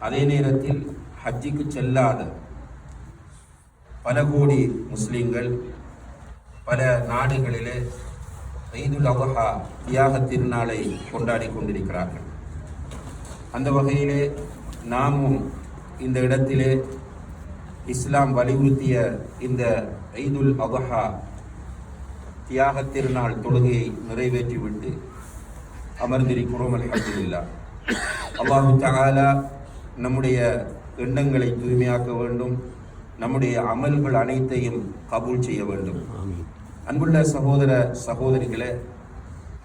அதே நேரத்தில் ஹஜ்ஜிக்கு செல்லாத பல கோடி முஸ்லீம்கள் பல நாடுகளிலே ஈதுல் அபஹா தியாக திருநாளை கொண்டாடி கொண்டிருக்கிறார்கள். அந்த வகையிலே நாமும் இந்த இடத்திலே இஸ்லாம் வலியுறுத்திய இந்த ஈதுல் அபஹா தியாக திருநாள் தொழுகையை நிறைவேற்றிவிட்டு அமர்ந்திருக்கிறோம் அல்ஹம்துலில்லா அல்லாஹு தகாலா நம்முடைய எண்ணங்களை தூய்மையாக்க வேண்டும். நம்முடைய அமல்கள் அனைத்தையும் கபூல் செய்ய வேண்டும். அன்புள்ள சகோதர சகோதரிகளே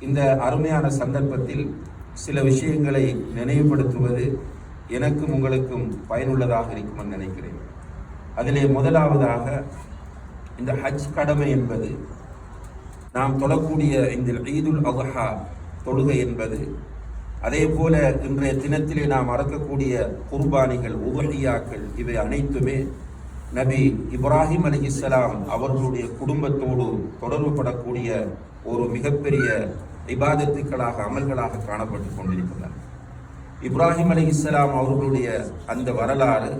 இந்த அருமையான சந்தர்ப்பத்தில் சில விஷயங்களை நினைவுபடுத்துவது எனக்கும் உங்களுக்கும் பயனுள்ளதாக இருக்கும் என்று நினைக்கிறேன். அதிலே முதலாவதாக இந்த ஹஜ் கடமை என்பது நாம் தொழக்கூடிய இந்த ஈதுல் அல்ஹா தொழுகை என்பது அதே போல இன்றைய தினத்திலே நாம் அறக்கக்கூடிய குர்பானிகள் உபஹியாக்கள் இவை அனைத்துமே நபி இப்ராஹிம் அலிஹிஸ்ஸலாம் அவர்களுடைய குடும்பத்தோடு தொடர்புபடக்கூடிய ஒரு மிகப்பெரிய இபாதத்துக்களாக அமல்களாக காணப்பட்டு கொண்டிருக்கின்றன. இப்ராஹிம் அலிஹிஸ்ஸலாம் அவர்களுடைய அந்த வரலாறு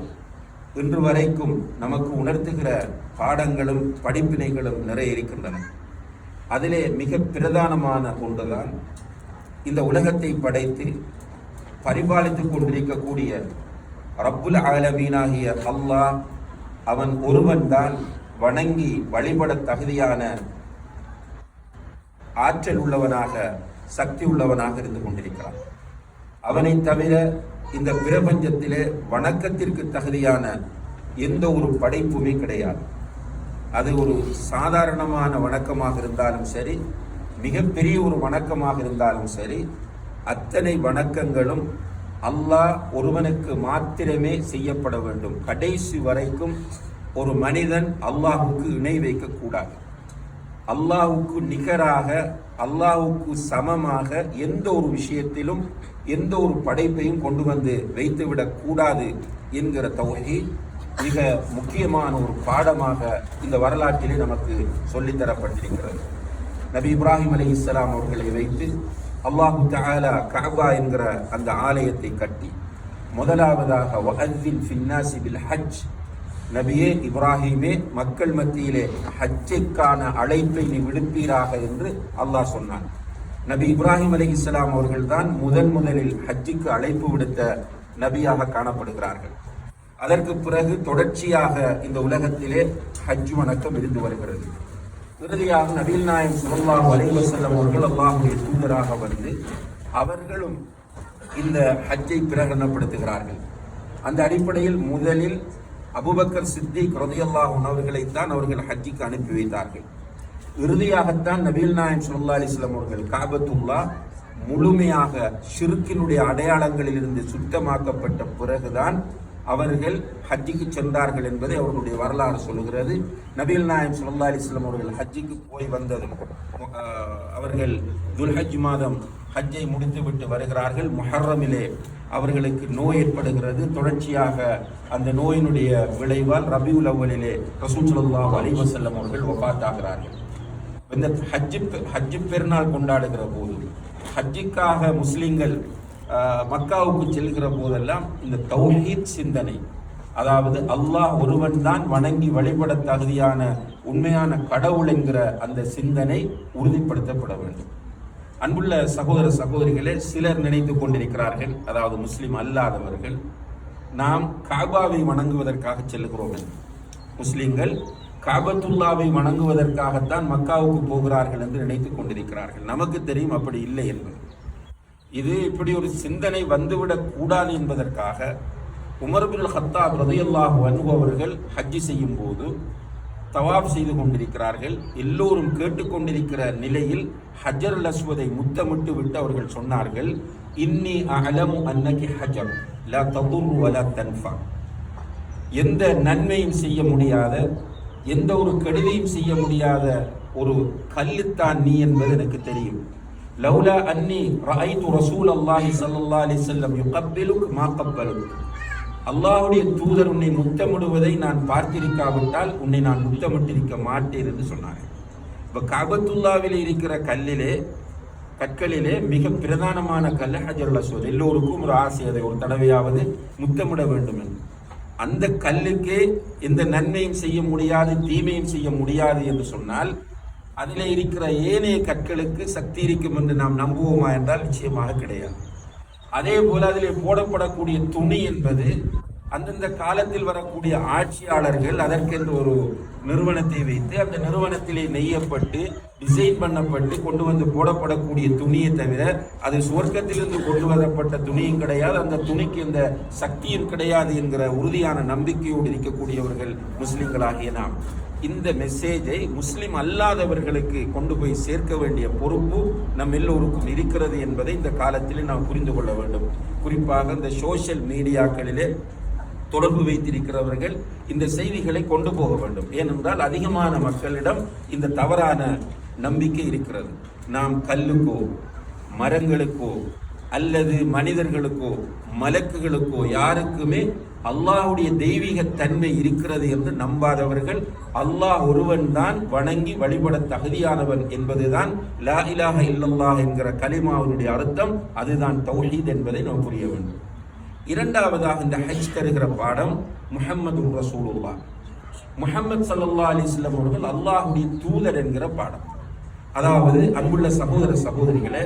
இன்று வரைக்கும் நமக்கு உணர்த்துகிற பாடங்களும் படிப்பினைகளும் நிறைய இருக்கின்றன. அதிலே மிக பிரதானமான ஒன்றுதான் இந்த உலகத்தை படைத்து பரிபாலித்துக் கொண்டிருக்கக்கூடிய ரப்புல் ஆலமீனாகிய அல்லாஹ் அவன் ஒருவன் தான் வணங்கி வழிபட தகுதியான ஆற்றல் உள்ளவனாக சக்தி உள்ளவனாக இருந்து கொண்டிருக்கிறான். அவனை தவிர இந்த பிரபஞ்சத்திலே வணக்கத்திற்கு தகுதியான எந்த ஒரு படைப்புமே கிடையாது. அது ஒரு சாதாரணமான வணக்கமாக இருந்தாலும் சரி மிகப்பெரிய ஒரு வணக்கமாக இருந்தாலும் சரி அத்தனை வணக்கங்களும் அல்லாஹ் ஒருவனுக்கு மாத்திரமே செய்யப்பட வேண்டும். கடைசி வரைக்கும் ஒரு மனிதன் அல்லாஹுக்கு இணை வைக்கக்கூடாது அல்லாஹுக்கு நிகராக அல்லாஹுக்கு சமமாக எந்த ஒரு விஷயத்திலும் எந்த ஒரு படைப்பையும் கொண்டு வந்து வைத்துவிடக் கூடாது என்கிற தொகை மிக முக்கியமான ஒரு பாடமாக இந்த வரலாற்றிலே நமக்கு சொல்லித்தரப்பட்டிருக்கிறது நபி இப்ராஹிம் அலி இஸ்லாம் அவர்களை வைத்து அல்லாஹு தாலா கஹபா என்கிற அந்த ஆலயத்தை கட்டி முதலாவதாக வஅذின் ஃபின்னாசி பில் ஹஜ். நபியே இப்ராஹிமே மக்கள் மத்தியிலே ஹஜ்ஜிக்கான அழைப்பை நீ விடுப்பீராக என்று அல்லாஹ் சொன்னான். நபி இப்ராஹிம் அலி இஸ்லாம் அவர்கள் தான் முதன் முதலில் ஹஜ்ஜுக்கு அழைப்பு விடுத்த நபியாக காணப்படுகிறார்கள். அதற்கு பிறகு தொடர்ச்சியாக இந்த உலகத்திலே ஹஜ் வணக்கம் இருந்து வருகிறது. இறுதியாக நபீல் நாயம் சுல்லாஹ் அலைவசல்லம் அவர்கள் அல்லாஹுடைய தூதராக வந்து அவர்களும் இந்த ஹஜ்ஜை பிரகடனப்படுத்துகிறார்கள். அந்த அடிப்படையில் முதலில் அபுபக்கர் சித்திக் குரதையல்லாஹ் உணவுகளைத்தான் அவர்கள் ஹஜ்ஜிக்கு அனுப்பி வைத்தார்கள். இறுதியாகத்தான் நபீல் நாயம் சுல்லா அலிஸ்லாம் அவர்கள் காபத்துல்லா முழுமையாக ஷிருக்கினுடைய அடையாளங்களில் இருந்து சுத்தமாக்கப்பட்ட பிறகுதான் அவர்கள் ஹஜ்ஜிக்கு சென்றார்கள் என்பதை அவர்களுடைய வரலாறு சொல்லுகிறது. நபீல் நாயம் சுல்லா அலிஸ்லாம் அவர்கள் ஹஜ்ஜிக்கு போய் வந்ததும் அவர்கள் துல்ஹஜ் மாதம் ஹஜ்ஜை முடித்துவிட்டு வருகிறார்கள். முஹர்ரமிலே அவர்களுக்கு நோய் ஏற்படுகிறது. தொடர்ச்சியாக அந்த நோயினுடைய விளைவால் ரபியுல் அவ்வலிலே ரசூல் ஸல்லல்லாஹு அலிவசல்லம் அவர்கள் ஒப்பாத்தாகிறார்கள் இந்த ஹஜ்ஜி ஹஜ்ஜி பெருநாள் கொண்டாடுகிற போது ஹஜ்ஜிக்காக முஸ்லீம்கள் மக்காவுக்கு செல்கிற போதெல்லாம் இந்த தௌஹீத் சிந்தனை அதாவது அல்லாஹ் ஒருவன் தான் வணங்கி வழிபட தகுதியான உண்மையான கடவுள் என்கிற அந்த சிந்தனை உறுதிப்படுத்தப்பட வேண்டும். அன்புள்ள சகோதர சகோதரிகளே சிலர் நினைத்து கொண்டிருக்கிறார்கள் அதாவது முஸ்லிம் அல்லாதவர்கள் நாம் காபாவை வணங்குவதற்காக செல்கிறோம் முஸ்லீம்கள் முஸ்லிம்கள் காபத்துல்லாவை வணங்குவதற்காகத்தான் மக்காவுக்கு போகிறார்கள் என்று நினைத்துக் கொண்டிருக்கிறார்கள். நமக்கு தெரியும் அப்படி இல்லை என்பது. இது இப்படி ஒரு சிந்தனை வந்துவிடக் கூடாது என்பதற்காக உமர் ஹத்தாப் ரதையல்லாஹு அன்ஹு அவர்கள் ஹஜ்ஜி செய்யும் போது தவாப் செய்து கொண்டிருக்கிறார்கள். எல்லோரும் கேட்டுக்கொண்டிருக்கிற நிலையில் ஹஜர் லஸ்வதை முத்தமிட்டு விட்டு அவர்கள் சொன்னார்கள் இன்னி அலமு அன்னகி ஹஜர் லா ததுர் வல தன்ஃபா. எந்த நன்மையும் செய்ய முடியாத எந்த ஒரு கெடுதியும் செய்ய முடியாத ஒரு கல்லுத்தான் நீ என்பது எனக்கு தெரியும். லவ்லா அன்னி ரஐது ரசூல் அல்லாஹி ஸல்லல்லாஹு அலைஹி வஸல்லம் யுகப்பிலுக் மா கப்பலுக் அல்லாஹுடைய தூதர் உன்னை முத்தமிடுவதை நான் பார்த்திருக்காவிட்டால் உன்னை நான் முத்தமிட்டிருக்க மாட்டேன் என்று சொன்னாங்க இப்போ காபத்துல்லாவில் இருக்கிற கல்லிலே கற்களிலே மிக பிரதானமான கல் ஹஜருல் அஸ்வத் எல்லோருக்கும் ஒரு ஆசை அதை ஒரு தடவையாவது முத்தமிட வேண்டும் என்று அந்த கல்லுக்கே எந்த நன்மையும் செய்ய முடியாது தீமையும் செய்ய முடியாது என்று சொன்னால் அதில் இருக்கிற ஏனைய கற்களுக்கு சக்தி இருக்கும் என்று நாம் நம்புவோமா என்றால் நிச்சயமாக கிடையாது. அதே போல் அதில் போடப்படக்கூடிய துணி என்பது அந்தந்த காலத்தில் வரக்கூடிய ஆட்சியாளர்கள் அதற்கென்று ஒரு நிறுவனத்தை வைத்து அந்த நிறுவனத்திலே நெய்யப்பட்டு டிசைன் பண்ணப்பட்டு கொண்டு வந்து போடப்படக்கூடிய துணியை தவிர அது சுவர்க்கத்திலிருந்து கொண்டு வரப்பட்ட துணியும் கிடையாது. அந்த துணிக்கு இந்த சக்தியும் கிடையாது என்கிற உறுதியான நம்பிக்கையோடு இருக்கக்கூடியவர்கள் முஸ்லிம்களாகிய நாம். இந்த மெசேஜை முஸ்லிம் அல்லாதவர்களுக்கு கொண்டு போய் சேர்க்க வேண்டிய பொறுப்பு நம் எல்லோருக்கும் இருக்கிறது என்பதை இந்த காலத்தில் நாம் புரிந்து கொள்ள வேண்டும். குறிப்பாக இந்த சோஷியல் மீடியாக்களிலே தொடர்பு வைத்திருக்கிறவர்கள் இந்த செய்திகளை கொண்டு போக வேண்டும். ஏனென்றால் அதிகமான மக்களிடம் இந்த தவறான நம்பிக்கை இருக்கிறது. நாம் கல்லுக்கோ மரங்களுக்கோ அல்லது மனிதர்களுக்கோ மலக்குகளுக்கோ யாருக்குமே அல்லாஹ்வுடைய தெய்வீக தன்மை இருக்கிறது என்று நம்பாதவர்கள் அல்லாஹ் ஒருவன் தான் வணங்கி வழிபட தகுதியானவன் என்பதுதான் லா இலாக இல்லல்லாஹ் என்கிற கலிமாவினுடைய அர்த்தம். அதுதான் தௌஹீத் என்பதை நாம் புரிய வேண்டும். இரண்டாவதாக இந்த ஹஜ் தருகிற பாடம் முஹம்மது ரசூலுல்லா முஹம்மது சல்லா அலிஸ்லம் அவர்கள் அல்லாஹுடைய தூதர் என்கிற பாடம். அதாவது அன்புள்ள சகோதர சகோதரிகளை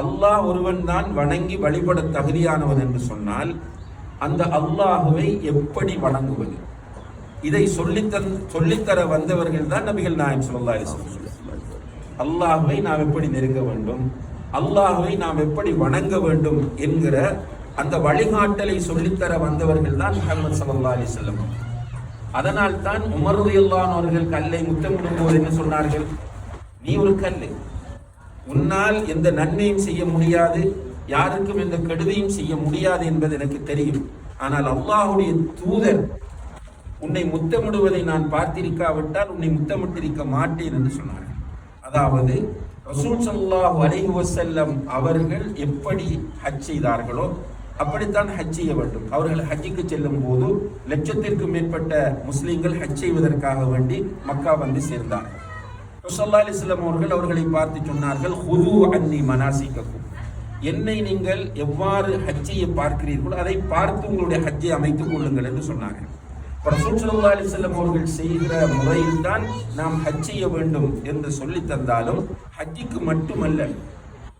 அல்லாஹ் ஒருவன் தான் வணங்கி வழிபட தகுதியானவன் என்று சொன்னால் அந்த அல்லாஹுவை எப்படி வணங்குவது? இதை சொல்லித்தன் சொல்லித்தர வந்தவர்கள் தான் நபிகள் நாயம் சொல்லா அல்லாஹுவை நாம் எப்படி நெருங்க வேண்டும்? அல்லாஹுவை நாம் எப்படி வணங்க வேண்டும் என்கிற அந்த வழிகாட்டலை சொல்லித்தர வந்தவர்கள் தான் முகமது சல்லா அலிஸ்லம் அதனால் தான் உமருதையில்லான் அவர்கள் கல்லை முத்தமிடும் போது என்ன சொன்னார்கள்? நீ ஒரு கல் உன்னால் எந்த நன்மையும் செய்ய முடியாது. யாருக்கும் எந்த கெடுதியும் செய்ய முடியாது என்பது எனக்கு தெரியும். ஆனால் அல்லாஹுடைய தூதர் உன்னை முத்தமிடுவதை நான் பார்த்திருக்காவிட்டால் உன்னை முத்தமிட்டிருக்க மாட்டேன் என்று சொன்னார்கள். அதாவது ரசூல் சல்லாஹ் அலைஹி வசல்லம் அவர்கள் எப்படி ஹஜ் செய்தார்களோ அப்படித்தான் ஹஜ் செய்ய வேண்டும். அவர்கள் ஹஜ்ஜுக்கு செல்லும் போது லட்சத்திற்கும் மேற்பட்ட முஸ்லீம்கள் ஹஜ் செய்வதற்காக வேண்டி மக்கா வந்து சேர்ந்தார்கள். ரசூல்லா அலிஸ்லாம் அவர்கள் அவர்களை பார்த்து சொன்னார்கள் ஹுது அன்னி மனாசிக்கும் என்னை நீங்கள் எவ்வாறு ஹஜ்ஜையை பார்க்கிறீர்களோ அதை பார்த்து உங்களுடைய ஹஜ்ஜை அமைத்துக் கொள்ளுங்கள் என்று சொன்னாங்க ரசூல் சல்லா அலி செல்லம் அவர்கள் செய்கிற முறையில் தான் நாம் ஹஜ் செய்ய வேண்டும் என்று சொல்லி தந்தாலும் ஹஜ்ஜிக்கு மட்டுமல்ல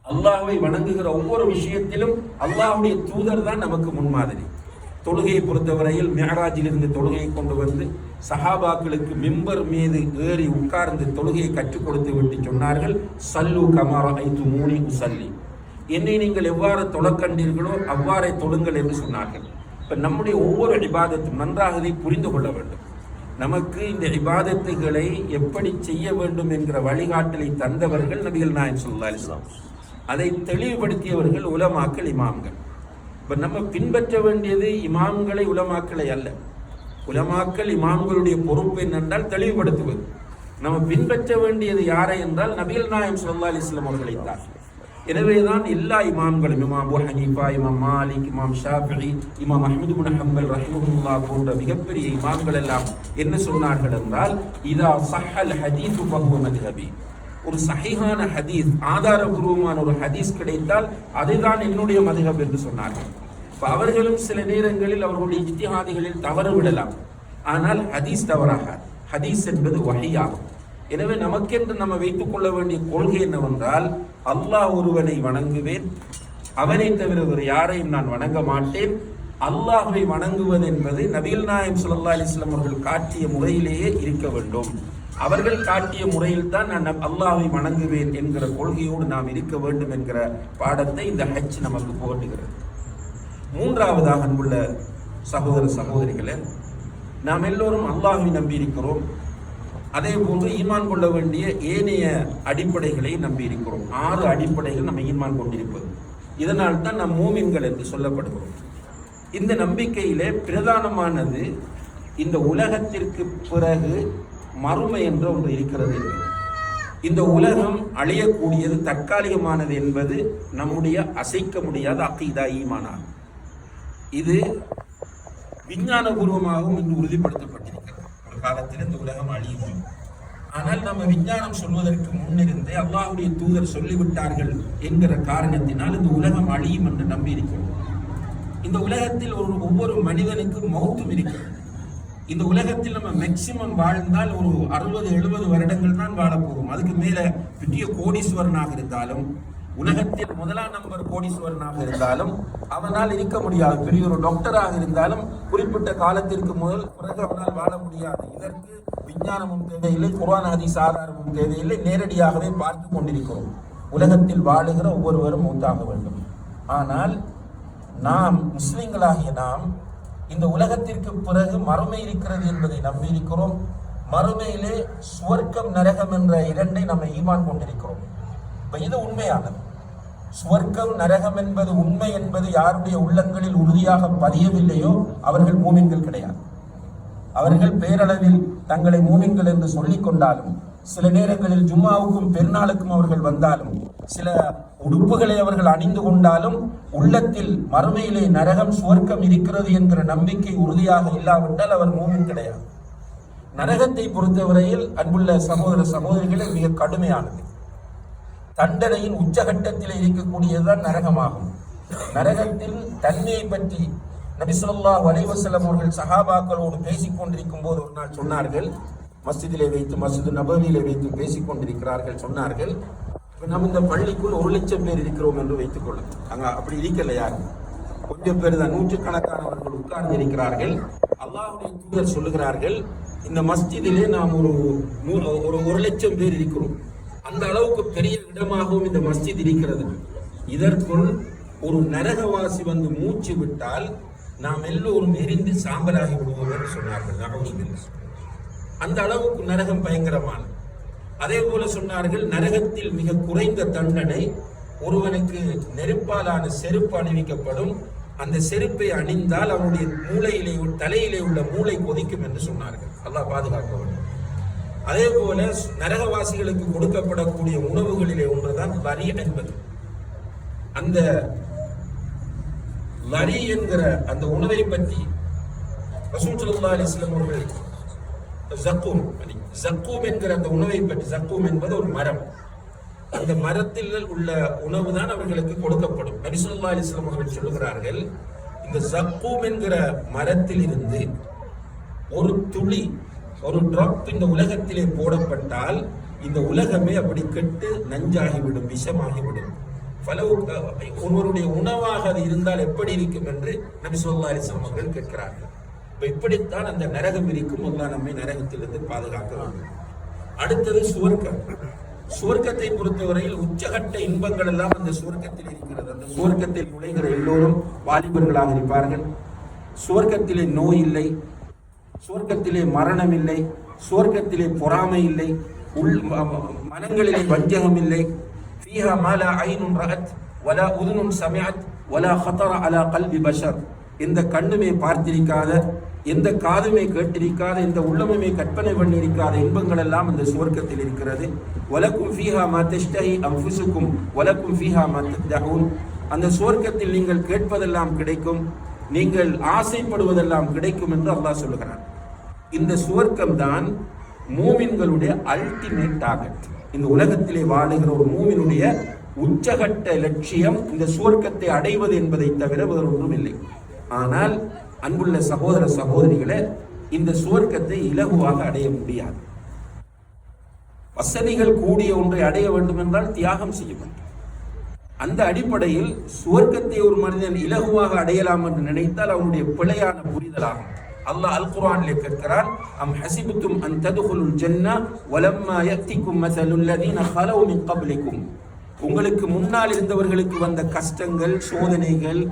அல்லாஹுவை வணங்குகிற ஒவ்வொரு விஷயத்திலும் அல்லாஹுடைய தூதர் தான் நமக்கு முன்மாதிரி. தொழுகையை பொறுத்தவரையில் மியராஜில் தொழுகையை கொண்டு வந்து சஹாபாக்களுக்கு மிம்பர் மீது ஏறி உட்கார்ந்து தொழுகையை கற்றுக் கொடுத்து விட்டு சொன்னார்கள் சல்லு கமாரா ஐத்து மூனி உசல்லி. என்னை நீங்கள் எவ்வாறு தொழக்கண்டீர்களோ அவ்வாறே தொழுங்கள் என்று சொன்னார்கள். இப்போ நம்முடைய ஒவ்வொரு இபாதத்தும் நன்றாக இதை புரிந்து கொள்ள வேண்டும். நமக்கு இந்த இபாதத்துகளை எப்படி செய்ய வேண்டும் என்கிற வழிகாட்டலை தந்தவர்கள் நபிகள் நாயன் சொல்லா அதை தெளிவுபடுத்தியவர்கள் உலமாக்கள் இமாம்கள். இப்போ நம்ம பின்பற்ற வேண்டியது இமாம்களை உலமாக்களை அல்ல. உலமாக்கள் இமாம்களுடைய பொறுப்பு என்னென்றால் தெளிவுபடுத்துவது. நம்ம பின்பற்ற வேண்டியது யாரை என்றால் நபிகள் நாயம் சொல்லா அலிஸ்லாம் அவர்களை தான். எனவேதான் எல்லா இமாம்களும் இமாம் அபு ஹனீஃபா இமாம் மாலிக் இமாம் ஷாஃபி இமாம் அஹமது குன் ஹம்பல் ரஹிமஹுல்லா போன்ற மிகப்பெரிய இமாம்கள் எல்லாம் என்ன சொன்னார்கள் என்றால் இதா சஹல் ஹதீஸ் ஃபஹுவ மதுஹபி. ஒரு சஹிஹான ஹதீஸ் ஆதாரபூர்வமான ஒரு ஹதீஸ் கிடைத்தால் அதுதான் என்னுடைய மதுஹப் என்று சொன்னார்கள். அவர்களும் சில நேரங்களில் அவர்களுடைய இஜ்திஹாதிகளில் தவறு விடலாம். ஆனால் ஹதீஸ் தவறாக ஹதீஸ் என்பது வகையாகும் எனவே நமக்கென்று நம்ம வைத்துக் கொள்ள வேண்டிய கொள்கை என்னவென்றால் அல்லாஹ் ஒருவனை வணங்குவேன். அவனை தவிர வேறு யாரையும் நான் வணங்க மாட்டேன். அல்லாஹை வணங்குவது என்பது நபிகள் நாயம் சுல்லா அலிஸ்லாம் அவர்கள் காட்டிய முறையிலேயே இருக்க வேண்டும். அவர்கள் காட்டிய முறையில் தான் நான் அல்லாஹை வணங்குவேன் என்கிற கொள்கையோடு நாம் இருக்க வேண்டும் என்கிற பாடத்தை இந்த ஹஜ் நமக்கு போட்டுகிறது. மூன்றாவதாக அன்புள்ள சகோதர சகோதரிகளே நாம் எல்லோரும் அல்லாஹை நம்பி இருக்கிறோம். அதே போன்று ஈமான் கொள்ள வேண்டிய ஏனைய அடிப்படைகளை நம்பி இருக்கிறோம். ஆறு அடிப்படைகள் நம்ம ஈமான் கொண்டிருப்பது. இதனால் தான் நம் மூமின்கள் என்று சொல்லப்படுகிறோம். இந்த நம்பிக்கையிலே பிரதானமானது இந்த உலகத்திற்கு பிறகு மறுமை என்ற ஒன்று இருக்கிறது இந்த உலகம் அழியக்கூடியது தற்காலிகமானது என்பது நம்முடைய அசைக்க முடியாத அக்கீதா ஈமானாகும். இது விஞ்ஞானபூர்வமாகவும் இன்று உறுதிப்படுத்தப்பட்டிருக்கிறது. காலத்தில் இந்த உலகம் அழியும். ஆனால் நம்ம விஞ்ஞானம் சொல்வதற்கு முன்னிருந்தே அல்லாஹுடைய தூதர் சொல்லிவிட்டார்கள் என்கிற காரணத்தினால் இந்த உலகம் அழியும் என்று நம்பி இருக்கிறோம் இந்த உலகத்தில் ஒரு ஒவ்வொரு மனிதனுக்கும் மௌத்தும் இருக்கிறது. இந்த உலகத்தில் நம்ம மேக்சிமம் வாழ்ந்தால் ஒரு அறுபது எழுபது வருடங்கள் தான் வாழப்போகும். அதுக்கு மேலே பெரிய கோடீஸ்வரனாக இருந்தாலும் உலகத்தில் முதலாம் நம்பர் கோடீஸ்வரனாக இருந்தாலும் அவனால் இருக்க முடியாது. பெரிய ஒரு டாக்டராக இருந்தாலும் குறிப்பிட்ட காலத்திற்கு முதல் பிறகு அவனால் வாழ முடியாது. இதற்கு விஞ்ஞானமும் தேவையில்லை குரான் ஹதீஸ் ஆதாரமும் தேவையில்லை. நேரடியாகவே பார்த்து கொண்டிருக்கிறோம். உலகத்தில் வாழுகிற ஒவ்வொருவரும் மூத்தாக வேண்டும். ஆனால் நாம் முஸ்லிம்களாகிய நாம் இந்த உலகத்திற்கு பிறகு மறுமை இருக்கிறது என்பதை நம்பியிருக்கிறோம். மறுமையிலே சுவர்க்கம் நரகம் என்ற இரண்டை நம்ம ஈமான் கொண்டிருக்கிறோம். இது உண்மையானது. சுவர்க்கம் நரகம் என்பது உண்மை என்பது யாருடைய உள்ளங்களில் உறுதியாக பதியவில்லையோ அவர்கள் மூமின்கள் கிடையாது. அவர்கள் பேரளவில் தங்களை மூமின்கள் என்று சொல்லிக் கொண்டாலும் சில நேரங்களில் ஜும்மாவுக்கும் பெருநாளுக்கும் அவர்கள் வந்தாலும் சில உடுப்புகளை அவர்கள் அணிந்து கொண்டாலும் உள்ளத்தில் மறுமையிலே நரகம் சுவர்க்கம் இருக்கிறது என்கிற நம்பிக்கை உறுதியாக இல்லாவிட்டால் அவர் மூமின் கிடையாது. நரகத்தை பொறுத்தவரையில் அன்புள்ள சகோதர சகோதரிகளே மிக கடுமையானது. தண்டனையின் உச்சகட்டத்தில் இருக்கக்கூடியதுதான் நரகமாகும். நரகத்தில் தன்மையை பற்றி நபிசுல்லாஹ் வலைவசலம் அவர்கள் சஹாபாக்களோடு பேசிக் கொண்டிருக்கும் போது ஒரு நாள் சொன்னார்கள். மஸ்ஜிதிலே வைத்து மஸ்ஜிது நபவியிலே வைத்து பேசிக் கொண்டிருக்கிறார்கள் சொன்னார்கள். இப்போ நம்ம இந்த பள்ளிக்குள் ஒரு லட்சம் பேர் இருக்கிறோம் என்று வைத்துக் கொள்ளும் அங்க அப்படி இருக்கல யார்? கொஞ்சம் பேர் தான் நூற்றுக்கணக்கானவர்கள் உட்கார்ந்து இருக்கிறார்கள். அல்லாஹுடைய தூதர் சொல்லுகிறார்கள் இந்த மஸ்ஜிதிலே நாம் ஒரு ஒரு ஒரு லட்சம் பேர் இருக்கிறோம். அந்த அளவுக்கு பெரிய இடமாகவும் இந்த மஸ்ஜித் இருக்கிறது. இதற்குள் ஒரு நரகவாசி வந்து மூச்சு விட்டால் நாம் எல்லோரும் எரிந்து சாம்பலாகி விடுவோம் என்று சொன்னார்கள் அந்த அளவுக்கு நரகம் பயங்கரமானது அதே போல சொன்னார்கள் நரகத்தில் மிக குறைந்த தண்டனை ஒருவனுக்கு நெருப்பாலான செருப்பு அணிவிக்கப்படும். அந்த செருப்பை அணிந்தால் அவனுடைய மூளையிலே தலையிலே உள்ள மூளை கொதிக்கும் என்று சொன்னார்கள். அல்லாஹ் பாதுகாக்க வேண்டும் அதே போல நரகவாசிகளுக்கு கொடுக்கப்படக்கூடிய உணவுகளிலே ஒன்றுதான் வரி என்பது. அந்த வரி என்கிற அந்த உணவை பற்றி ரசூல் ஸல்லல்லாஹு அலைஹி அவர்கள் ஜக்கூம் ஜக்கூம் என்கிற அந்த உணவை பற்றி ஜக்கூம் என்பது ஒரு மரம். அந்த மரத்தில் உள்ள உணவு தான் அவர்களுக்கு கொடுக்கப்படும். நபிசுல்லா ஸல்லல்லாஹு அவர்கள் சொல்லுகிறார்கள் இந்த ஜக்கூம் என்கிற மரத்தில் இருந்து ஒரு துளி ஒரு டிராப் இந்த உலகத்திலே போடப்பட்டால் இந்த உலகமே அப்படி கெட்டு நஞ்சாகிவிடும் விஷமாகிவிடும். பல ஒருவருடைய உணவாக அது இருந்தால் எப்படி இருக்கும் என்று நபி சொல்லா அலிஸ்லாம் அவர்கள் கேட்கிறார்கள். இப்ப இப்படித்தான் அந்த நரகம் இருக்கும் அல்லா நம்மை நரகத்திலிருந்து பாதுகாக்க வேண்டும். அடுத்தது சுவர்க்கம். சுவர்க்கத்தை பொறுத்தவரையில் உச்சகட்ட இன்பங்கள் எல்லாம் அந்த சுவர்க்கத்தில் இருக்கிறது. அந்த சுவர்க்கத்தில் நுழைகிற எல்லோரும் வாலிபர்களாக இருப்பார்கள். சுவர்க்கத்திலே நோய் இல்லை. சுவர்க்கத்திலே மரணம் இல்லை சுவர்க்கத்திலே பொறாமை இல்லை உள் மனங்களிலே வஞ்சகம் இல்லை. ஃபீஹா மாலா ஐனும் ரஹத் வலா உதுனும் சமயத் வலா ஹத்தர அலா கல்வி பஷர். எந்த கண்ணுமே பார்த்திருக்காத எந்த காதுமே கேட்டிருக்காத எந்த உள்ளமுமே கற்பனை பண்ணியிருக்காத இன்பங்கள் எல்லாம் இந்த சுவர்க்கத்தில் இருக்கிறது. வலக்கும் ஃபீஹா மா தெஷ்டஹி அம்புசுக்கும் வலக்கும் ஃபீஹா மா அந்த சுவர்க்கத்தில் நீங்கள் கேட்பதெல்லாம் கிடைக்கும் நீங்கள் ஆசைப்படுவதெல்லாம் கிடைக்கும் என்று அல்லாஹ் சொல்லுகிறான். இந்த சுவர்க்கம் தான் மூமின்களுடைய அல்டிமேட் டார்கெட் இந்த உலகத்திலே வாழுகிற ஒரு மூமினுடைய உச்சகட்ட லட்சியம் இந்த சுவர்க்கத்தை அடைவது என்பதை தவிர வேறு ஒன்றும் இல்லை. ஆனால் அன்புள்ள சகோதர சகோதரிகளே இந்த சுவர்க்கத்தை இலகுவாக அடைய முடியாது. வசதிகள் கூடிய ஒன்றை அடைய வேண்டும் என்றால் தியாகம் செய்ய வேண்டும். அந்த அடிப்படையில் சுவர்க்கத்தை ஒரு மனிதன் இலகுவாக அடையலாம் என்று நினைத்தால் அவனுடைய பிழையான புரிதலாகும். அல்லாஹ் அல் குர்ஆனிலே கேட்கிறான் அம் ஹசிபுத்தும் அன் ததுகுலுல் ஜன்னா வலம்மா யத்திக்கும் மஸலுல் லதீன ஹலவு மின் கப்லிக்கும். உங்களுக்கு முன்னால் இருந்தவர்களுக்கு வந்த கஷ்டங்கள் சோதனைகள்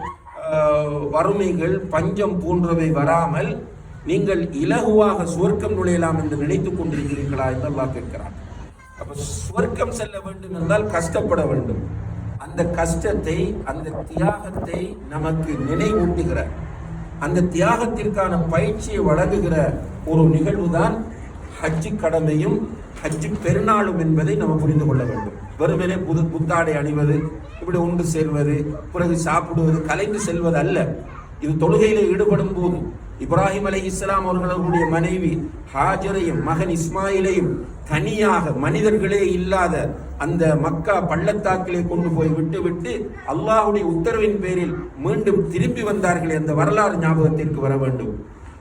வறுமைகள் பஞ்சம் போன்றவை வராமல் நீங்கள் இலகுவாக சுவர்க்கம் நுழையலாம் என்று நினைத்துக் கொண்டிருக்கிறீர்களா என்று அல்லாஹ் கேட்கிறான். அப்ப சுவர்க்கம் செல்ல வேண்டும் என்றால் கஷ்டப்பட வேண்டும். அந்த கஷ்டத்தை அந்த தியாகத்தை நமக்கு நினைவூட்டுகிற அந்த தியாகத்திற்கான பயிற்சியை வழங்குகிற ஒரு நிகழ்வு தான் ஹஜ்ஜு கடமையும் ஹஜ்ஜு பெருநாளும் என்பதை நம்ம புரிந்து கொள்ள வேண்டும். வெறுமனே புது புத்தாடை அணிவது இப்படி உண்டு சேர்வது பிறகு சாப்பிடுவது கலைந்து செல்வது அல்ல. இது தொழுகையில் ஈடுபடும் போது இப்ராஹிம் அலை இஸ்லாம் அவர்களுடைய மனைவி ஹாஜரையும் மகன் இஸ்மாயிலையும் தனியாக மனிதர்களே இல்லாத அந்த மக்கா பள்ளத்தாக்கிலே கொண்டு போய் விட்டுவிட்டு அல்லாஹுடைய உத்தரவின் பேரில் மீண்டும் திரும்பி வந்தார்களே அந்த வரலாறு ஞாபகத்திற்கு வர வேண்டும்.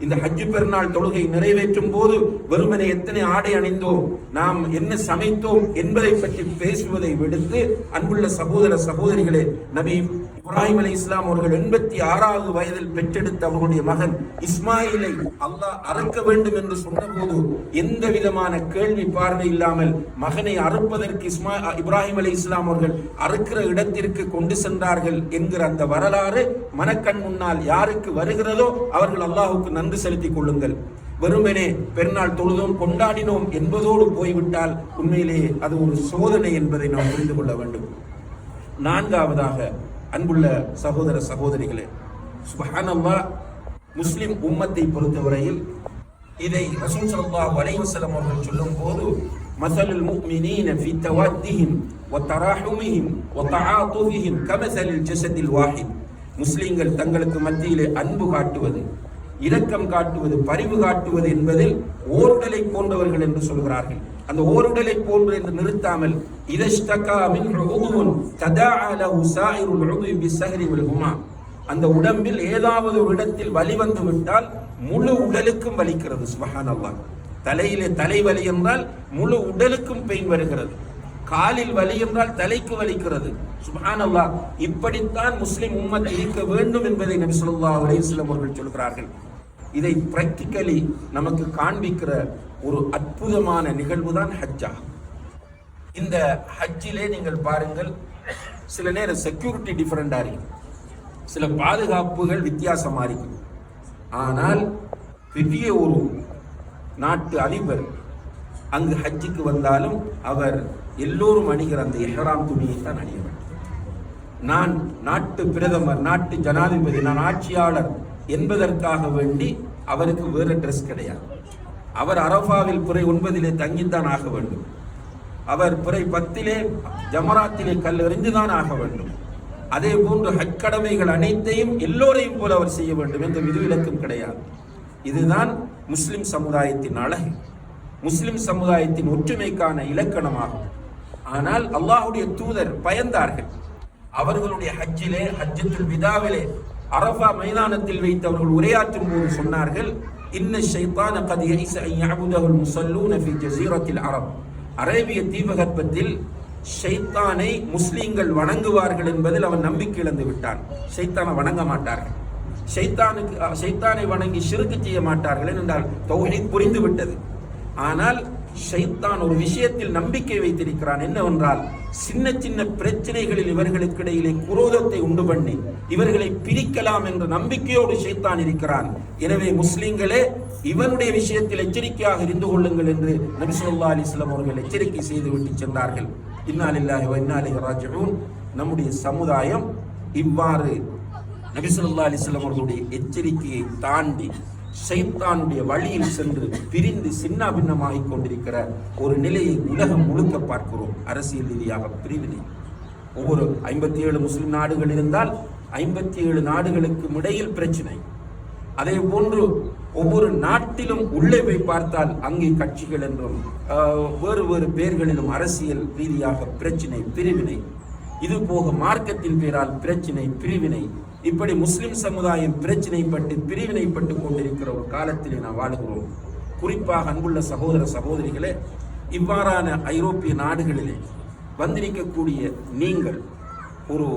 இந்த ஹஜ்ஜு பெருநாள் தொழுகை நிறைவேற்றும் போது வெறுமனை எத்தனை ஆடை அணிந்தோம் நாம் என்ன சமைத்தோம் என்பதை பற்றி பேசுவதை விடுத்து அன்புள்ள சகோதர சகோதரிகளே நபி இப்ராஹிம் அலி இஸ்லாம் அவர்கள் எண்பத்தி ஆறாவது வயதில் பெற்றெடுத்த அவருடைய மகன் இஸ்மாயிலை அல்லாஹ் அறுக்க வேண்டும் என்று சொன்னபோது எந்த விதமான கேள்வி பார்வை இல்லாமல் மகனை அறுப்பதற்கு இஸ்மா இப்ராஹிம் அலி இஸ்லாம் அவர்கள் அறுக்கிற இடத்திற்கு கொண்டு சென்றார்கள் என்கிற அந்த வரலாறு மனக்கண் முன்னால் யாருக்கு வருகிறதோ அவர்கள் அல்லாஹுக்கு நன்றி செலுத்திக் கொள்ளுங்கள். வெறுமனே பெருநாள் தொழுதோம் கொண்டாடினோம் என்பதோடு போய்விட்டால் உண்மையிலேயே அது ஒரு சோதனை என்பதை நாம் புரிந்து கொள்ள வேண்டும். நான்காவதாக அன்புள்ள சகோதர சகோதரிகளே சுபஹானல்லா முஸ்லிம் உம்மத்தை பொறுத்தவரையில் இதை ரசூல் ஸல்லல்லாஹு அலைஹி அவர்கள் சொல்லும் போது மஸலுல் முஃமினீன ஃபீ தவாத்திஹிம் வதராஹுமிஹிம் வதஆதுஃபிஹிம் கமஸலில் ஜஸதில் வாஹித். முஸ்லிம்கள் தங்களுக்கு மத்தியிலே அன்பு காட்டுவது இரக்கம் காட்டுவது பரிவு காட்டுவது என்பதில் ஓர்தலை போன்றவர்கள் என்று சொல்கிறார்கள். அந்த ஓருடலை போன்று என்று நிறுத்தாமல் இதஷ்டகா மின் உதுவுன் ததா லஹு சாயிருல் உதுவி பிசஹரி வல் அந்த உடம்பில் ஏதாவது ஒரு இடத்தில் வலி வந்து விட்டால் முழு உடலுக்கும் வலிக்கிறது சுபஹானல்லாஹ். தலையிலே தலைவலி என்றால் முழு உடலுக்கும் பெயின் வருகிறது. காலில் வலி என்றால் தலைக்கு வலிக்கிறது சுபஹானல்லாஹ். இப்படித்தான் முஸ்லிம் உம்மத் இருக்க வேண்டும் என்பதை நபி ஸல்லல்லாஹு அலைஹி வஸல்லம் அவர்கள் சொல்கிறார்கள். இதை பிராக்டிக்கலி நமக்கு காண்பிக்கிற ஒரு அற்புதமான நிகழ்வு தான் ஹஜ்ஜா. இந்த ஹஜ்ஜிலே நீங்கள் பாருங்கள் சில நேரம் செக்யூரிட்டி டிஃப்ரெண்டாக இருக்கும். சில பாதுகாப்புகள் வித்தியாசமாக இருக்கும். ஆனால் பெரிய ஒரு நாட்டு அதிபர் அங்கு ஹஜ்ஜுக்கு வந்தாலும் அவர் எல்லோரும் அணிகிற அந்த எஹராம் துணியை தான் அணிய வேண்டும். நான் நாட்டு பிரதமர் நாட்டு ஜனாதிபதி நான் ஆட்சியாளர் என்பதற்காக வேண்டி அவருக்கு வேறு ட்ரெஸ் கிடையாது. அவர் அரபாவில் புறை ஒன்பதிலே தங்கித்தான் ஆக வேண்டும். அவர் புறை பத்திலே ஜமராத்திலே கல் எறிந்துதான் ஆக வேண்டும். அதே போன்று ஹக்கடமைகள் அனைத்தையும் எல்லோரையும் போல அவர் செய்ய வேண்டும் என்ற விதிவிலக்கும் கிடையாது. இதுதான் முஸ்லிம் சமுதாயத்தின் அழகு. முஸ்லிம் சமுதாயத்தின் ஒற்றுமைக்கான இலக்கணமாகும். ஆனால் அல்லாஹுடைய தூதர் பயந்தார்கள். அவர்களுடைய ஹஜ்ஜிலே ஹஜ்ஜத்துல் விதாவிலே அரபா மைதானத்தில் வைத்து அவர்கள் உரையாற்றும் போது சொன்னார்கள் இன்ன ஷைத்தான கதி ஐச அன் யஅபுதஹுல் முஸல்லூன ஃபி ஜசீரத்தில் அரப் அரேபிய தீபகற்பத்தில் ஷைத்தானை முஸ்லீம்கள் வணங்குவார்கள் என்பதில் அவன் நம்பிக்கை இழந்து விட்டான். ஷைத்தானை வணங்க மாட்டார்கள். ஷைத்தானுக்கு ஷைத்தானை வணங்கி சிறுக்கு செய்ய மாட்டார்கள் என்றால் தௌஹீத் புரிந்து விட்டது. ஆனால் ஷைத்தான் ஒரு விஷயத்தில் நம்பிக்கை வைத்திருக்கிறான். என்னவென்றால் சின்ன சின்ன பிரச்சனைகளில் இவர்களுக்கு இடையிலே குரோதத்தை உண்டு பண்ணி இவர்களை பிரிக்கலாம் என்ற நம்பிக்கையோடு ஷைத்தான் இருக்கிறான். எனவே முஸ்லிம்களே இவனுடைய விஷயத்தில் எச்சரிக்கையாக இருந்து கொள்ளுங்கள் என்று நபிசுல்லா அலிஸ்லாம் அவர்கள் எச்சரிக்கை செய்து விட்டு சென்றார்கள். இன்னாலில்லாஹி வ இன்னா நம்முடைய சமுதாயம் இவ்வாறு நபிசுல்லா அலிஸ்லாம் அவர்களுடைய எச்சரிக்கையை தாண்டி ஷைத்தானுடைய வழியில் சென்று பிரிந்து சின்ன பின்னமாகிக் கொண்டிருக்கிற ஒரு நிலையை உலகம் முழுக்க பார்க்கிறோம். அரசியல் ரீதியாக பிரிவினை. ஒவ்வொரு ஐம்பத்தி ஏழு முஸ்லிம் நாடுகள் இருந்தால் ஐம்பத்தி ஏழு நாடுகளுக்கும் இடையில் பிரச்சனை. அதே போன்று ஒவ்வொரு நாட்டிலும் உள்ளே போய் பார்த்தால் அங்கே கட்சிகள் என்றும் வேறு வேறு பெயர்களிலும் அரசியல் ரீதியாக பிரச்சனை பிரிவினை. இது போக மார்க்கத்தின் பெயரால் பிரச்சனை பிரிவினை. இப்படி முஸ்லிம் சமுதாயம் பிரச்சனைப்பட்டு பிரிவினைப்பட்டு கொண்டிருக்கிற ஒரு காலத்திலே நாம் வாழுகிறோம். குறிப்பாக அன்புள்ள சகோதர சகோதரிகளே இவ்வாறான ஐரோப்பிய நாடுகளிலே வந்திருக்கக்கூடிய நீங்கள் ஒரு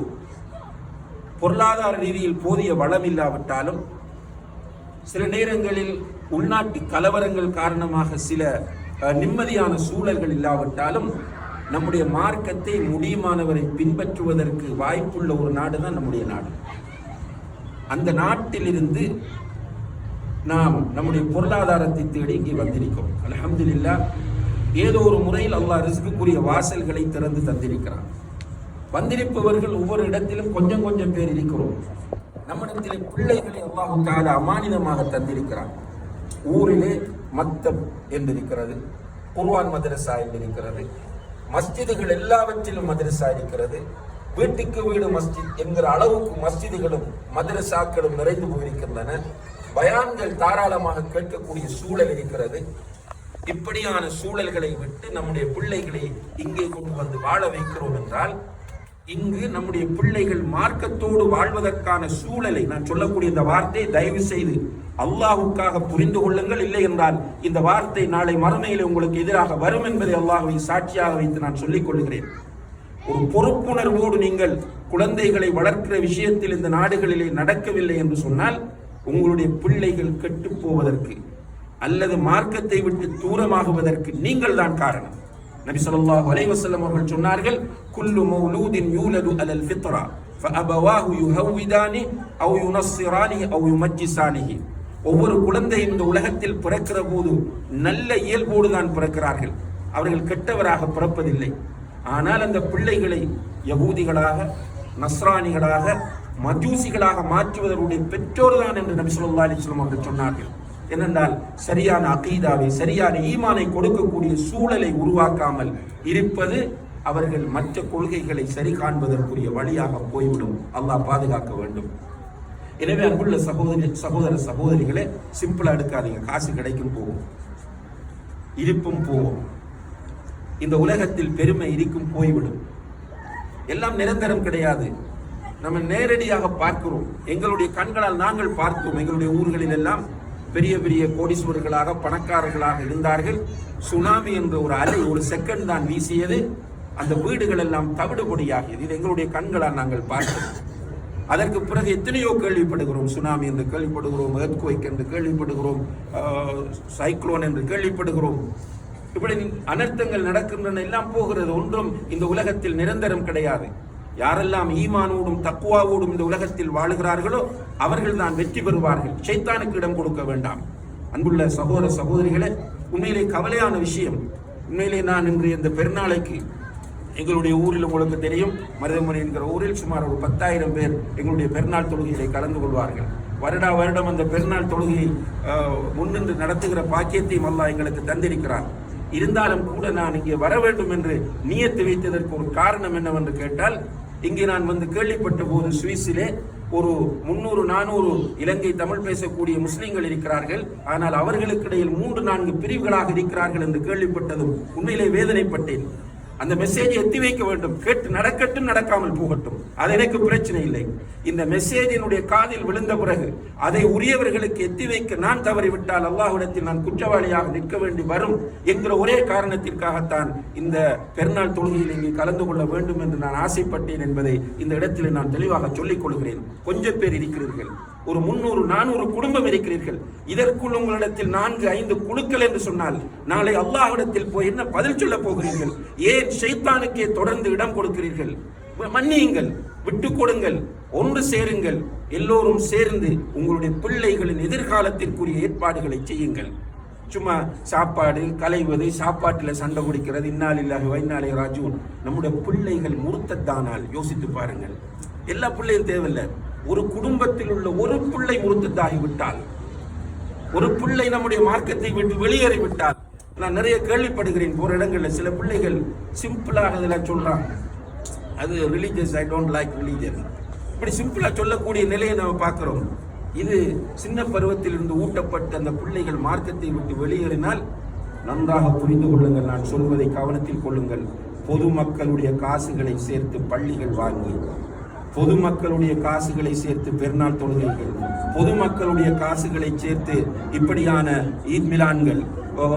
பொருளாதார ரீதியில் போதிய வளம் இல்லாவிட்டாலும் சில நேரங்களில் உள்நாட்டு கலவரங்கள் காரணமாக சில நிம்மதியான சூழல்கள் இல்லாவிட்டாலும் நம்முடைய மார்க்கத்தை முடியுமானவரை பின்பற்றுவதற்கு வாய்ப்புள்ள ஒரு நாடு தான் நம்முடைய நாடு. அந்த நாட்டிலிருந்து நாம் நம்முடைய பொருளாதாரத்தை தேடி இங்கே வந்திருக்கிறோம். இல்லா ஏதோ ஒரு முறையில் அல்லாஹ் ரிஸ்க்குரிய வாசல்களை திறந்து தந்திருக்கிறான். வந்திருப்பவர்கள் ஒவ்வொரு இடத்திலும் கொஞ்சம் கொஞ்சம் பேர் இருக்கிறோம். நம்மிடத்திலே பிள்ளைகளை அல்லாஹு தாலா அமானிதமாக தந்திருக்கிறான். ஊரிலே மத்தம் என்றிருக்கிறது குர்வான் மதரசா என்றிருக்கிறது மஸ்ஜிதுகள் எல்லாவற்றிலும் மதரசா இருக்கிறது. வீட்டுக்கு வீடு மஸ்ஜித் என்கிற அளவுக்கு மஸ்ஜிதுகளும் மதரசாக்களும் நிறைந்து போயிருக்கின்றன. பயான்கள் தாராளமாக கேட்கக்கூடிய சூழல் இருக்கிறது. இப்படியான சூழல்களை விட்டு நம்முடைய பிள்ளைகளை இங்கே கொண்டு வந்து வாழ வைக்கிறோம் என்றால் இங்கு நம்முடைய பிள்ளைகள் மார்க்கத்தோடு வாழ்வதற்கான சூழலை நான் சொல்லக்கூடிய இந்த வார்த்தையை தயவு செய்து அல்லாஹுக்காக புரிந்து கொள்ளுங்கள். இல்லை என்றால் இந்த வார்த்தை நாளை மறுமையில் உங்களுக்கு எதிராக வரும் என்பதை அல்லாஹுவை சாட்சியாக வைத்து நான் சொல்லிக் கொள்கிறேன். ஒரு பொறுப்புணர்வோடு நீங்கள் குழந்தைகளை வளர்க்கிற விஷயத்தில் இந்த நாடுகளிலே நடக்கவில்லை என்று சொன்னால் உங்களுடைய பிள்ளைகள் கெட்டு போவதற்கு அல்லது மார்க்கத்தை விட்டு தூரமாகுவதற்கு நீங்கள் தான் காரணம். நபி சொல்லாஹ் அலைவசல்லம் அவர்கள் சொன்னார்கள் குல்லு மௌலூதின் யூலது அலல் ஃபித்ரா ஃபஅபவாஹு யுஹவ்விதானி அவ் யுனஸ்ஸிரானி அவ் யுமஜ்ஜிசானிஹி ஒவ்வொரு குழந்தையும் இந்த உலகத்தில் பிறக்கிற போது நல்ல இயல்போடு தான் பிறக்கிறார்கள். அவர்கள் கெட்டவராக பிறப்பதில்லை. ஆனால் அந்த பிள்ளைகளை யகூதிகளாக நஸ்ரானிகளாக மஜூசிகளாக மாற்றுவதற்குடைய பெற்றோர் தான் என்று நபி சொல்லா அலிஸ்லாம் அவர்கள் சொன்னார்கள். ஏனென்றால் சரியான அகீதாவை சரியான ஈமானை கொடுக்கக்கூடிய சூழலை உருவாக்காமல் இருப்பது அவர்கள் மற்ற கொள்கைகளை சரி காண்பதற்குரிய வழியாக போய்விடும். அல்லாஹ் பாதுகாக்க வேண்டும். எனவே அங்குள்ள சகோதரி சகோதர சகோதரிகளே சிம்பிளா எடுக்காதீங்க. காசு கிடைக்கும் போகும். இருப்பும் போகும். இந்த உலகத்தில் பெருமை இருக்கும் போய்விடும். எல்லாம் நிரந்தரம் கிடையாது. நம்ம நேரடியாக பார்க்கிறோம். எங்களுடைய கண்களால் நாங்கள் பார்த்தோம். எங்களுடைய ஊர்களில் எல்லாம் பெரிய பெரிய கோடீஸ்வரர்களாக பணக்காரர்களாக இருந்தார்கள். சுனாமி என்ற ஒரு அலை ஒரு செகண்ட் தான் வீசியது. அந்த வீடுகள் எல்லாம் தவிடுபொடியாகியது. இது எங்களுடைய கண்களால் நாங்கள் பார்த்தோம். அதற்கு பிறகு எத்தனையோ கேள்விப்படுகிறோம். சுனாமி என்று கேள்விப்படுகிறோம். எர்த்குவைக் என்று கேள்விப்படுகிறோம். சைக்ளோன் என்று கேள்விப்படுகிறோம். இப்படி அனர்த்தங்கள் நடக்கின்றன எல்லாம் போகிறது ஒன்றும் இந்த உலகத்தில் நிரந்தரம் கிடையாது. யாரெல்லாம் ஈமானோடும் தக்குவாவோடும் இந்த உலகத்தில் வாழுகிறார்களோ அவர்கள் தான் வெற்றி பெறுவார்கள். சைத்தானுக்கு இடம் கொடுக்க வேண்டாம். அன்புள்ள சகோதர சகோதரிகளே உண்மையிலே கவலையான விஷயம். உண்மையிலே நான் இன்று இந்த பெருநாளைக்கு எங்களுடைய ஊரில் உங்களுக்கு தெரியும் மருதமணி என்கிற ஊரில் சுமார் ஒரு பத்தாயிரம் பேர் எங்களுடைய பெருநாள் தொழுகையிலே கலந்து கொள்வார்கள். வருடா வருடம் அந்த பெருநாள் தொழுகையை முன்னின்று நடத்துகிற பாக்கியத்தையும் அல்லா எங்களுக்கு தந்திருக்கிறார். இருந்தாலும் கூட நான் இங்கே வர வேண்டும் என்று நியத்து வைத்ததற்கு ஒரு காரணம் என்னவென்று கேட்டால் இங்கே நான் வந்து கேள்விப்பட்ட போது சுவிஸிலே ஒரு முன்னூறு நானூறு இலங்கை தமிழ் பேசக்கூடிய முஸ்லிம்கள் இருக்கிறார்கள். ஆனால் அவர்களுக்கிடையில் மூன்று நான்கு பிரிவுகளாக இருக்கிறார்கள் என்று கேள்விப்பட்டதும் உண்மையிலே வேதனைப்பட்டேன். அந்த மெசேஜை எத்தி வைக்க வேண்டும். கேட்டு நடக்கட்டும் நடக்காமல் போகட்டும். அது எனக்கு பிரச்சனை இல்லை. இந்த மெசேஜினுடைய காதில் விழுந்த பிறகு அதை உரியவர்களுக்கு எத்தி வைக்க நான் தவறிவிட்டால் அல்லாஹுடத்தில் நான் குற்றவாளியாக நிற்க வேண்டி வரும் என்கிற ஒரே காரணத்திற்காகத்தான் இந்த பெருநாள் தொழுகையில் இங்கே கலந்து கொள்ள வேண்டும் என்று நான் ஆசைப்பட்டேன் என்பதை இந்த இடத்தில் நான் தெளிவாக சொல்லிக் கொள்கிறேன். கொஞ்சம் பேர் இருக்கிறீர்கள். ஒரு முன்னூறு நானூறு குடும்பம் இருக்கிறீர்கள். இதற்குள் உங்களிடத்தில் நான்கு ஐந்து குழுக்கள் என்று சொன்னால் நாளை அல்லாஹிடத்தில் போய் என்ன பதில் சொல்ல போகிறீர்கள்? ஏன் ஷைத்தானுக்கே தொடர்ந்து இடம் கொடுக்கிறீர்கள்? மன்னியுங்கள் விட்டு கொடுங்கள் ஒன்று சேருங்கள் எல்லோரும் சேர்ந்து உங்களுடைய பிள்ளைகளின் எதிர்காலத்திற்குரிய ஏற்பாடுகளை செய்யுங்கள். சும்மா சாப்பாடு கலைவது சாப்பாட்டில் சண்டை குடிக்கிறது இன்னாலில்லாஹி வைநாளி ராஜூன். நம்முடைய பிள்ளைகள் முறுத்தத்தானால் யோசித்து பாருங்கள். எல்லா பிள்ளையும் தேவையில்லை. ஒரு குடும்பத்தில் உள்ள ஒரு பிள்ளை முறுத்தத்தாகி விட்டால் ஒரு பிள்ளை நம்முடைய மார்க்கத்தை விட்டு வெளியேறி விட்டால் நான் நிறைய கேள்விப்படுகிறேன். போற இடங்களில் சில பிள்ளைகள் சிம்பிளாக இதெல்லாம் சொல்றாங்க. அது religious I don't like religious இப்படி சிம்பிளாக சொல்லக்கூடிய நிலையை நம்ம பார்க்குறோம். இது சின்ன பருவத்திலிருந்து ஊட்டப்பட்ட அந்த பிள்ளைகள் மார்க்கத்தை விட்டு வெளியேறினால் நன்றாக புரிந்து கொள்ளுங்கள். நான் சொல்வதை கவனத்தில் கொள்ளுங்கள். பொதுமக்களுடைய காசுகளை சேர்த்து பள்ளிகள் வாங்கி பொதுமக்களுடைய காசுகளை சேர்த்து பெருநாள் தொழுகைகள் பொதுமக்களுடைய காசுகளை சேர்த்து இப்படியான ஈத் மிலான்கள்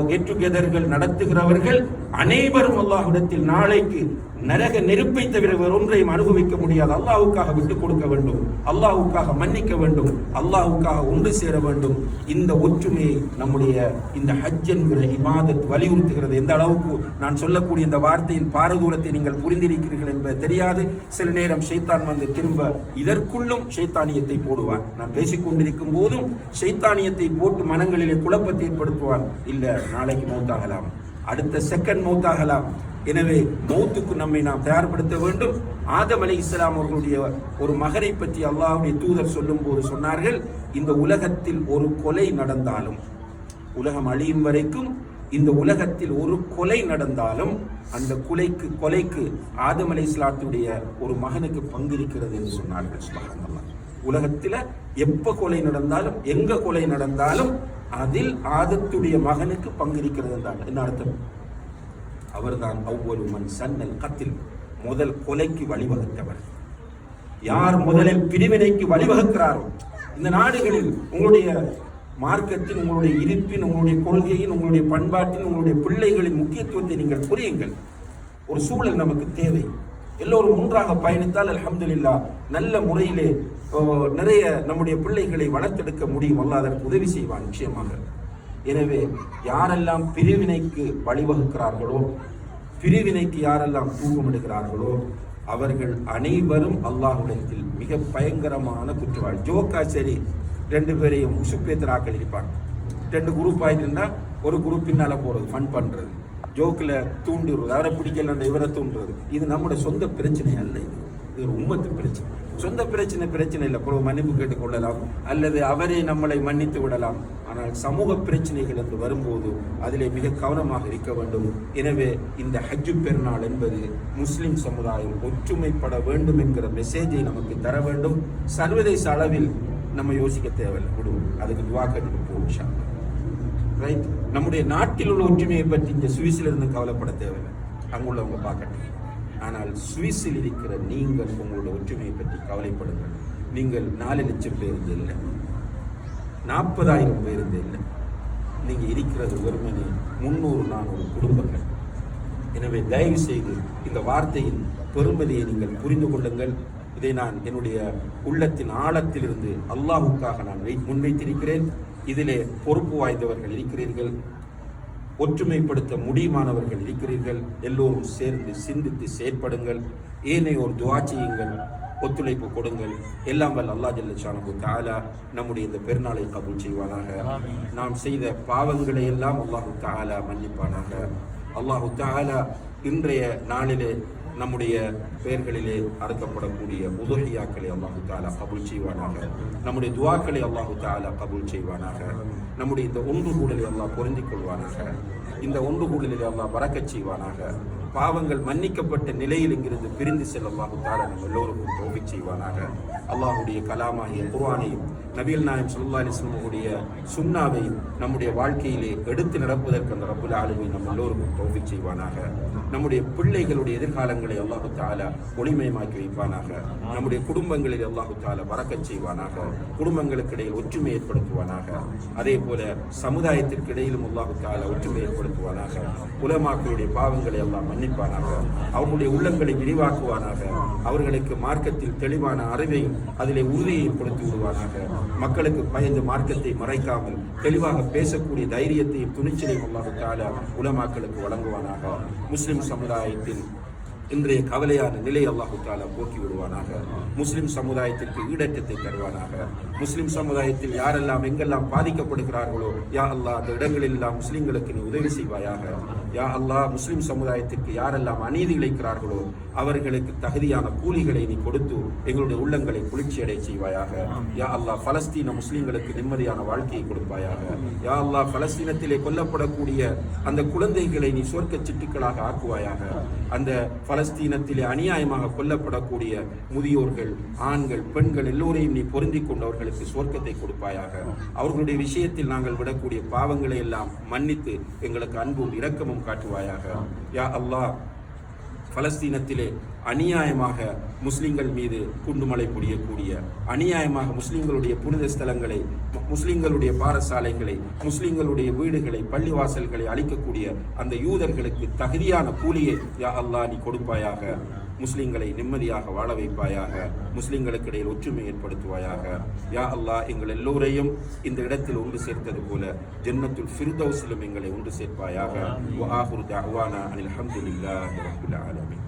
கெட் டுகெதர்கள் நடத்துகிறவர்கள் அனைவரும் அல்லாஹ்விடத்தில் நாளைக்கு நரக நெருப்பை தவிர வேறு ஒன்றையும் அனுபவிக்க முடியாது. அல்லாவுக்காக விட்டுக் கொடுக்க வேண்டும். அல்லாவுக்காக மன்னிக்க வேண்டும். அல்லாவுக்காக ஒன்று சேர வேண்டும். இந்த ஒற்றுமையை நம்முடைய இந்த ஹஜ் என்கிற இமாதத் வலியுறுத்துகிறது. எந்த அளவுக்கு நான் சொல்லக்கூடிய இந்த வார்த்தையின் பாரதூரத்தை நீங்கள் புரிந்திருக்கிறீர்கள் என்பது தெரியாது. சில நேரம் ஷைத்தான் வந்து திரும்ப இதற்குள்ளும் ஷைத்தானியத்தை போடுவான். நான் பேசிக்கொண்டிருக்கும் போதும் ஷைத்தானியத்தை போட்டு மனங்களிலே குழப்பத்தை ஏற்படுத்துவான். இல்லை நாளைக்கு மௌத்தாகலாம். அடுத்த செகண்ட் மௌத்தாகலாம். எனவே மௌத்துக்கு நம்மை நாம் தயார்படுத்த வேண்டும். ஆதம் அலி இஸ்லாம் அவர்களுடைய ஒரு மகனை பற்றி அல்லாஹுடைய தூதர் சொல்லும் போது சொன்னார்கள் இந்த உலகத்தில் ஒரு கொலை நடந்தாலும் உலகம் அழியும் வரைக்கும் இந்த உலகத்தில் ஒரு கொலை நடந்தாலும் அந்த கொலைக்கு கொலைக்கு ஆதம் அலி இஸ்லாத்துடைய ஒரு மகனுக்கு பங்கிருக்கிறது என்று சொன்னார்கள் சுப்ஹானல்லாஹ். உலகத்தில் எப்ப கொலை நடந்தாலும் எங்க கொலை நடந்தாலும் அதில் ஆதத்துடைய மகனுக்கு பங்கு இருக்கிறது என்ன அர்த்தம்? அவர்தான் அவ்வொரு மண் சன்னல் கத்தில் முதல் கொலைக்கு வழிவகுத்தவர். யார் முதலில் பிரிவினைக்கு வழிவகுக்கிறாரோ இந்த நாடுகளில் உங்களுடைய மார்க்கத்தின் உங்களுடைய இருப்பின் உங்களுடைய கொள்கையின் உங்களுடைய பண்பாட்டின் உங்களுடைய பிள்ளைகளின் முக்கியத்துவத்தை நீங்கள் புரியுங்கள். ஒரு சூழல் நமக்கு தேவை. எல்லோரும் ஒன்றாக பயணித்தால் அலமதுல்லா நல்ல முறையிலே நிறைய நம்முடைய பிள்ளைகளை வளர்த்தெடுக்க முடியும். அல்ல அதற்கு உதவி செய்வான் நிச்சயமாக. எனவே யாரெல்லாம் பிரிவினைக்கு வழிவகுக்கிறார்களோ பிரிவினைக்கு யாரெல்லாம் தூக்கமிடுகிறார்களோ அவர்கள் அனைவரும் அல்லாஹுடத்தில் மிக பயங்கரமான குற்றவாளி. ஜோக்கா சரி ரெண்டு பேரையும் சுப்பேத்தராக்கள் இருப்பாங்க ரெண்டு குரூப் ஆயிட்டுன்னா ஒரு குரூப் பின்னால் போறது ஃபன் பண்றது. ஜோக்கில் தூண்டிடுறது அவரை பிடிக்கல அந்த இவரை தூண்டுறது. இது நம்முடைய சொந்த பிரச்சனை அல்ல இது. இது ஒரு உம்மத்து பிரச்சனை. சொந்த பிரச்சனை பிரச்சனை இல்லை. பிறகு மன்னிப்பு கேட்டுக்கொள்ளலாம் அல்லது அவரே நம்மளை மன்னித்து விடலாம். ஆனால் சமூக பிரச்சனைகள் என்று வரும்போது அதிலே மிக கவனமாக இருக்க வேண்டும். எனவே இந்த ஹஜ்ஜு பெருநாள் என்பது முஸ்லிம் சமுதாயம் ஒற்றுமைப்பட வேண்டும் என்கிற மெசேஜை நமக்கு தர வேண்டும். சர்வதேச அளவில் நம்ம யோசிக்க தேவையில்லை. விடுவோம் அதுக்கு துவா கட்டிட்டு ரைட் நம்முடைய நாட்டில் உள்ள ஒற்றுமையை பற்றி இங்கே சுவிஸில் இருந்து கவலைப்பட தேவையில்லை. அங்குள்ளவங்க பார்க்கட்டும். ஆனால் சுவிஸில் இருக்கிற நீங்கள் உங்களோட ஒற்றுமையை பற்றி கவலைப்படுங்கள். நீங்கள் நாலு லட்சம் பேருந்து இல்லை. நாற்பதாயிரம் பேருந்து இல்லை. நீங்கள் இருக்கிறது வெறுமனே முந்நூறு நானூறு குடும்பங்கள். எனவே தயவு செய்து இந்த வார்த்தையின் பெருமதியை நீங்கள் புரிந்து கொள்ளுங்கள். இதை நான் என்னுடைய உள்ளத்தின் ஆழத்திலிருந்து அல்லாஹுக்காக நான் வை முன்வைத்திருக்கிறேன். இதிலே பொறுப்பு வாய்ந்தவர்கள் இருக்கிறீர்கள். ஒற்றுமைப்படுத்த முடியுமானவர்கள் இருக்கிறீர்கள். எல்லோரும் சேர்ந்து சிந்தித்து செயற்படுங்கள். ஏனையோர் துவா செய்யுங்கள். ஒத்துழைப்பு கொடுங்கள். எல்லாம் வல்ல அல்லா ஜல்ல ஷானு தாலா நம்முடைய இந்த பெருநாளை கபூல் செய்வானாக. நாம் செய்த பாவங்களை எல்லாம் அல்லாஹு தாலா மன்னிப்பானாக. அல்லாஹு தாலா இன்றைய நாளிலே நம்முடைய பெயர்களிலே அறுக்கப்படக்கூடிய உதவியாக்களை அல்லாஹு தாலா கபூல் செய்வானாக. நம்முடைய துவாக்களை அல்லாஹு தாலா கபூல் செய்வானாக. நம்முடைய இந்த ஒன்று கூடலை எல்லாம் பொருந்திக் கொள்வானாக. இந்த ஒன்று கூடலில் எல்லாம் வரக்கச் செய்வானாக. பாவங்கள் மன்னிக்கப்பட்ட நிலையில் இங்கிருந்து பிரிந்து செல்ல அல்லாஹு தாலா நம்ம எல்லோருக்கும் தோபிக் செய்வானாக. அல்லாஹுடைய கலாமாகிய குர்வானையும் நபிகள் நாயம் சுல்லா அலிஸ்லமுடைய சுண்ணாவையும் நம்முடைய வாழ்க்கையிலே எடுத்து நடப்பதற்கு அந்த ரப்புல் ஆளுமை நம்ம எல்லோருக்கும் தோபிக் செய்வானாக. நம்முடைய பிள்ளைகளுடைய எதிர்காலங்களை அல்லாஹு தாலா ஒளிமயமாக்கி வைப்பானாக. நம்முடைய குடும்பங்களில் அல்லாஹு தாலா வரக்கச் செய்வானாக. குடும்பங்களுக்கு இடையில் ஒற்றுமை ஏற்படுத்துவானாக. அதே போல சமுதாயத்திற்கு இடையிலும் அல்லாஹு தாலா ஒற்றுமை ஏற்படுத்துவானாக. உலமாக்களுடைய பாவங்களை எல்லாம் மன்னிப்பானாக. அவர்களுடைய உள்ளங்களை விரிவாக்குவானாக. அவர்களுக்கு மார்க்கத்தில் தெளிவான அறிவையும் அதிலே உறுதியையும் கொடுத்து விடுவானாக. மக்களுக்கு பயந்து மார்க்கத்தை மறைக்காமல் தெளிவாக பேசக்கூடிய தைரியத்தையும் துணிச்சலையும் அல்லாஹு உலமாக்களுக்கு வழங்குவானாக. முஸ்லிம் சமுதாயத்தில் இன்றைய கவலையான நிலை அல்லாஹு தாலா போக்கி விடுவானாக. முஸ்லிம் சமுதாயத்திற்கு ஈடற்றத்தை தருவானாக. முஸ்லிம் சமுதாயத்தில் யாரெல்லாம் எங்கெல்லாம் பாதிக்கப்படுகிறார்களோ யா அல்லா அந்த இடங்களில் எல்லாம் முஸ்லிம்களுக்கு நீ உதவி செய்வாயாக. யா அல்லாஹ் முஸ்லிம் சமுதாயத்திற்கு யாரெல்லாம் அநீதி இழைக்கிறார்களோ அவர்களுக்கு தகுதியான கூலிகளை நீ கொடுத்து எங்களுடைய உள்ளங்களை குளிர்ச்சி அடைய செய்வாயாக. யா அல்லாஹ் பலஸ்தீன முஸ்லிம்களுக்கு நிம்மதியான வாழ்க்கையை கொடுப்பாயாக. யா அல்லாஹ் பலஸ்தீனத்திலே கொல்லப்படக்கூடிய அந்த குழந்தைகளை நீ சொர்க்க சிட்டுக்களாக ஆக்குவாயாக. அந்த பலஸ்தீனத்திலே அநியாயமாக கொல்லப்படக்கூடிய முதியோர்கள் ஆண்கள் பெண்கள் எல்லோரையும் நீ பொருந்திக் கொண்டவர்களுக்கு சொர்க்கத்தை கொடுப்பாயாக. அவர்களுடைய விஷயத்தில் நாங்கள் விடக்கூடிய பாவங்களை எல்லாம் மன்னித்து எங்களுக்கு அன்பும் இரக்கமும் காட்டுவாயாக. யா அல்லாஹ் பலஸ்தீனத்திலே அநியாயமாக முஸ்லிம்கள் மீது குண்டுமலை பொடியக்கூடிய அநியாயமாக முஸ்லிம்களுடைய புனித ஸ்தலங்களை முஸ்லிம்களுடைய பாடசாலைகளை முஸ்லிம்களுடைய வீடுகளை பள்ளிவாசல்களை அளிக்கக்கூடிய அந்த யூதர்களுக்கு தகுதியான கூலியை யா அல்லாஹ் நீ கொடுப்பாயாக. முஸ்லிம்களை நிம்மதியாக வாழ வைப்பாயாக முஸ்லிம்களுக்கு இடையில் ஒற்றுமை ஏற்படுத்துவாயாக. யா அல்லாஹ் எங்கள் எல்லோரையும் இந்த இடத்தில் ஒன்று சேர்த்தது போல ஜன்னத்துல் ஃபிர்தௌஸிலும் எங்களை ஒன்று சேர்ப்பாயாக. அனில் ஹம்துலில்லாஹி ரப்பில் ஆலமீன்.